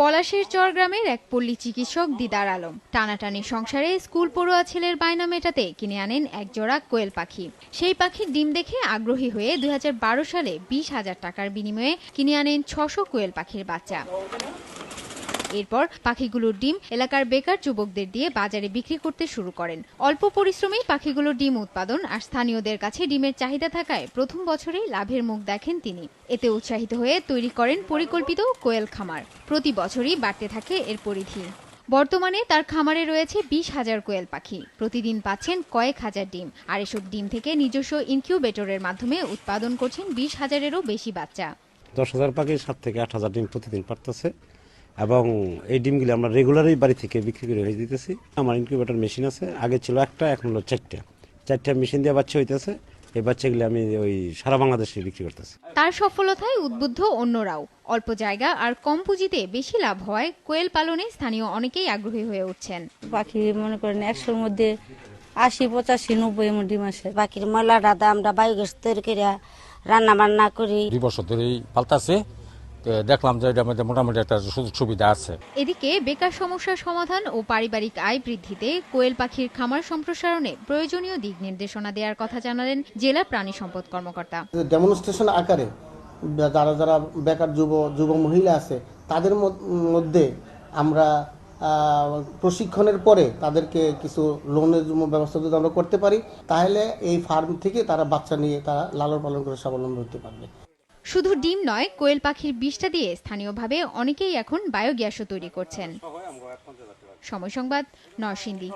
পলাশের চর গ্রামের এক পল্লী চিকিৎসক দিদার আলম। টানাটানি সংসারে স্কুল পড়ুয়া ছেলের বায়না মেটাতে কিনে আনেন এক জোড়া কোয়েল পাখি। সেই পাখির ডিম দেখে আগ্রহী হয়ে দু হাজার বারো সালে বিশ হাজার টাকার বিনিময়ে কিনে আনেন ছশো কোয়েল পাখির বাচ্চা। এরপর পাখিগুলোর ডিম এলাকার বেকার যুবকদের দিয়ে বাজারে বিক্রি করতে শুরু করেন। অল্প পরিশ্রমেই পাখিগুলোর ডিম উৎপাদন আর স্থানীয়দের কাছে ডিমের চাহিদা থাকায় প্রথম বছরেই লাভের মুখ দেখেন তিনি। এতে উৎসাহিত হয়ে তৈরি করেন পরিকল্পিত কোয়েল খামার। প্রতি বছরই বাড়তে থাকে এর পরিধি। বর্তমানে তার খামারে রয়েছে বিশ হাজার কোয়েল পাখি। প্রতিদিন পাচ্ছেন কয়েক হাজার ডিম। আর এসব ডিম থেকে নিজস্ব ইনকিউবেটরের মাধ্যমে উৎপাদন করছেন বিশ হাজারেরও বেশি বাচ্চা। দশ হাজার পাখি সাত থেকে আট হাজার ডিম প্রতিদিন পারতেছে। এবং এই ডিমগুলি আমরা রেগুলারই বাড়ি থেকে বিক্রি করে হয়ে দিতেছি। আমার ইনকিউবেটর মেশিন আছে। আগে ছিল একটা এখন হলো চারটা। চারটা মেশিন দিয়ে বাচ্চা হইতেছে। এই বাচ্চাগুলি আমি ওই সারা বাংলাদেশে বিক্রি করতেছি। তার সফলতায় উদ্বুদ্ধ অন্যরাও। অল্প জায়গা আর কম পুঁজিতে বেশি লাভ হয় কোয়েল পালনে স্থানীয় অনেকেই আগ্রহী হয়ে উঠছেন। পাখি মনে করেন একশোর মধ্যে আশি পঁচাশি নব্বই এমন ডিম আসে। বাকির ময়লাটা দা আমরা বায়োগ্যাস তৈরি করে রান্না বান্না করি। দুই বছর ধরেই পাল্টাছে দেখলাম যে এটার মধ্যে মোটামুটি একটা সুযোগ সুবিধা আছে। এদিকে বেকার সমস্যার সমাধান ও পারিবারিক আয় বৃদ্ধিতে কোয়েল পাখির খামার সম্প্রসারণে প্রয়োজনীয় দিক নির্দেশনা দেওয়ার কথা জানালেন জেলা প্রাণী সম্পদ কর্মকর্তা। ডেমনস্ট্রেশন আকারে যারা যারা বেকার যুব যুব মহিলা আছে তাদের মধ্যে আমরা প্রশিক্ষণের পরে তাদেরকে কিছু লোনের জন্য ব্যবস্থা যদি আমরা করতে পারি তাহলে এই ফার্ম থেকে তারা বাচ্চা নিয়ে তারা লালন পালন করে স্বাবলম্বী হতে পারবে। শুধু ডিম নয়, কোয়েল পাখির বিষটা দিয়ে স্থানীয়ভাবে অনেকেই এখন বায়োগ্যাসও তৈরি করছেন। সময় সংবাদ, নরসিংদী।